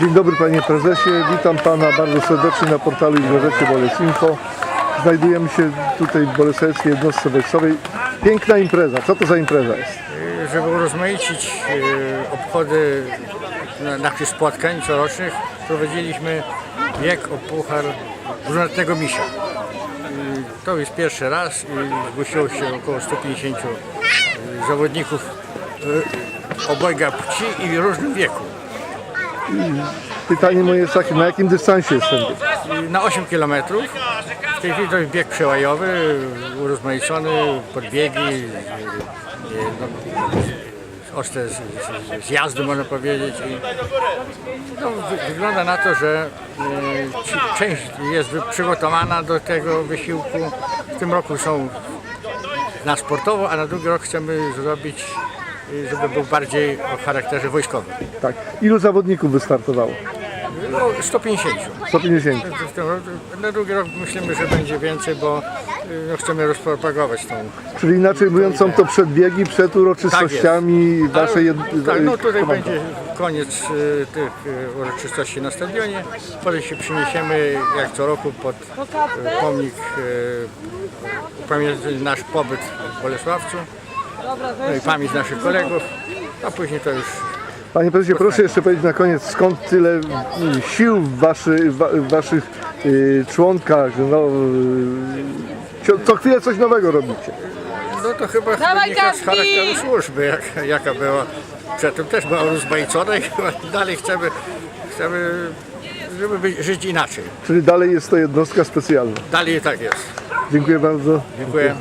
Dzień dobry panie prezesie, witam pana bardzo serdecznie na portalu i w gazecie Boles Info. Znajdujemy się tutaj w Bolesławskiej jednostce wojskowej. Piękna impreza. Co to za impreza jest? żeby urozmaicić e, obchody na- naszych spotkań corocznych, prowadziliśmy bieg o puchar brunatnego misia. I To jest pierwszy raz i zgłosiło się około 150 e, zawodników e, obojga płci i różnym wieku. Pytanie moje jest takie, na jakim dystansie jest Na 8 km. W tej chwili to jest bieg przełajowy, urozmaicony, podbiegi, no, ostre zjazdy można powiedzieć. I no, wy- wygląda na to, że ci- część jest przygotowana do tego wysiłku. W tym roku są na sportowo, a na drugi rok chcemy zrobić, żeby był bardziej o charakterze wojskowym. Tak. Ilu zawodników wystartowało? No, 150. 150. W tym roku- Na drugi rok myślimy, że będzie więcej, bo y, no, chcemy rozpropagować tą. Czyli inaczej mówiąc, są to przedbiegi przed uroczystościami waszej jed... Tak, no tutaj komandy. będzie koniec y, tych y, uroczystości na stadionie. Potem się przeniesiemy jak co roku pod y, pomnik y, nasz pobyt w Bolesławcu. No i pamięć naszych kolegów, a później to już Panie prezesie, proszę jeszcze powiedzieć na koniec, skąd tyle mm, sił w, waszy, wa- w waszych y, członkach? No, y, co chwilę coś nowego robicie. No to chyba wynika z charakteru służby, jak, jaka była. Przedtem też była rozmaicona i chyba dalej chcemy, chcemy żeby być, żyć inaczej. Czyli dalej jest to jednostka specjalna. Dalej tak jest. Dziękuję bardzo. Dziękuję.